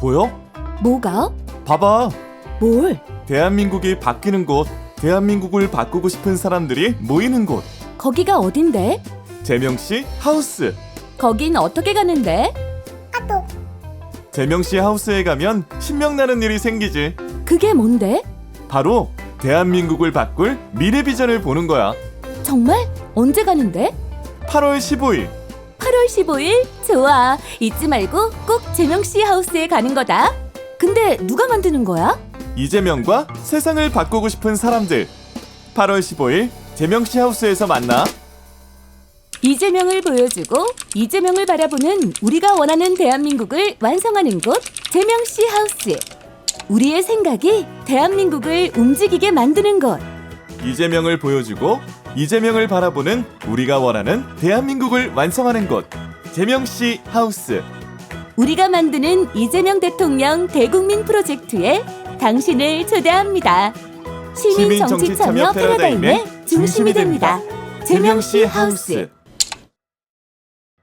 보여? 뭐가? 봐봐. 뭘? 대한민국이 바뀌는 곳, 대한민국을 바꾸고 싶은 사람들이 모이는 곳. 거기가 어딘데? 재명 씨 하우스. 거긴 어떻게 가는데? 재명 씨 하우스에 가면 신명나는 일이 생기지. 그게 뭔데? 바로 대한민국을 바꿀 미래 비전을 보는 거야. 정말? 언제 가는데? 8월 15일. 8월 15일? 좋아. 잊지 말고 꼭 재명씨 하우스에 가는 거다. 근데 누가 만드는 거야? 이재명과 세상을 바꾸고 싶은 사람들. 8월 15일 재명씨 하우스에서 만나. 이재명을 보여주고 이재명을 바라보는 우리가 원하는 대한민국을 완성하는 곳 재명씨 하우스. 우리의 생각이 대한민국을 움직이게 만드는 곳. 이재명을 보여주고 이재명을 바라보는 우리가 원하는 대한민국을 완성하는 곳. 재명씨 하우스. 우리가 만드는 이재명 대통령 대국민 프로젝트에 당신을 초대합니다. 시민 정치 참여 패러다임의 중심이 됩니다. 재명씨 하우스.